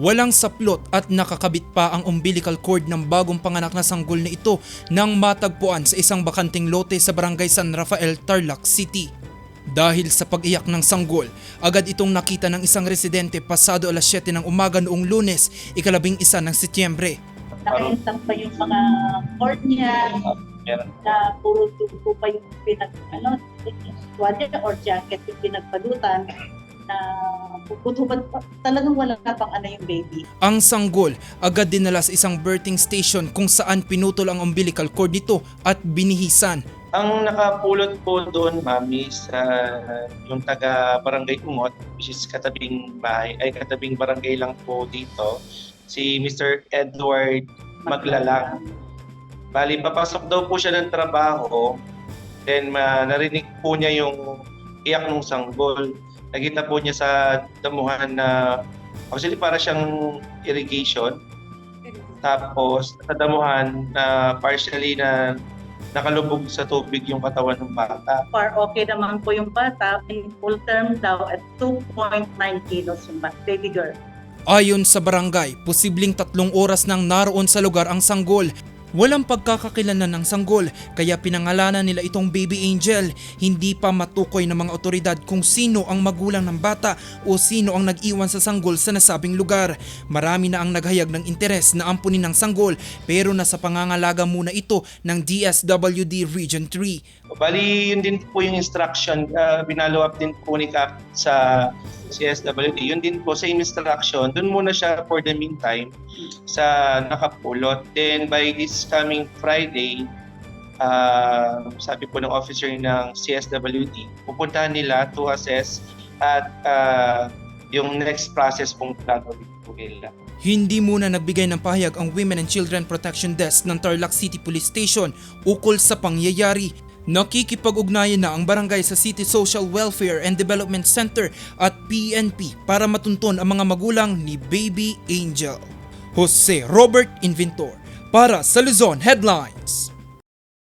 Walang saplot at nakakabit pa ang umbilical cord ng bagong panganak na sanggol na ito nang matagpuan sa isang bakanting lote sa barangay San Rafael, Tarlac City. Dahil sa pag-iyak ng sanggol, agad itong nakita ng isang residente pasado alas 7 ng umaga noong lunes, ikalabing isa ng Setyembre. Nakaintang pa yung mga cord niya, na puro tubo pa yung pinag, ano, tuwalya or jacket yung pinagpalutan na puputuban pa. Talagang wala na pang ano yung baby. Ang sanggol agad dinala sa isang birthing station kung saan pinutol ang umbilical cord nito at binihisan. Ang nakapulot po doon, mami, sa yung taga Barangay Umot, which is katabing bahay, ay katabing barangay lang po dito, si Mr. Edward Maglalang. Bali, papasok daw po siya ng trabaho, then ma, narinig po niya yung iyak ng sanggol. Nakita po niya sa damuhan na actually para siyang irrigation. Tapos sa damuhan na partially na nakalubog sa tubig yung katawan ng bata. Far okay naman po yung bata. In full term daw at 2.9 kilos yung baby girl. Ayon sa barangay, posibleng tatlong oras nang naroon sa lugar ang sanggol. Walang pagkakakilalan ng sanggol kaya pinangalanan nila itong baby angel. Hindi pa matukoy ng mga otoridad kung sino ang magulang ng bata o sino ang nag-iwan sa sanggol sa nasabing lugar. Marami na ang naghayag ng interes na ampunin ng sanggol pero nasa pangangalaga muna ito ng DSWD Region 3. Bali, yun din po yung instruction, uh, binalo up din po ni Cap sa CSWD. Yun din po, same instruction. Doon muna siya for the meantime sa nakapulot. Then by this coming Friday, uh, sabi po ng officer ng CSWD, pupuntahan nila to assess at uh, yung next process pong gagawin po nila. Hindi muna nagbigay ng pahayag ang Women and Children Protection Desk ng Tarlac City Police Station ukol sa pangyayari. Nakikipag-ugnayan na ang barangay sa City Social Welfare and Development Center at PNP para matunton ang mga magulang ni Baby Angel. Jose Robert Inventor para sa Luzon Headlines.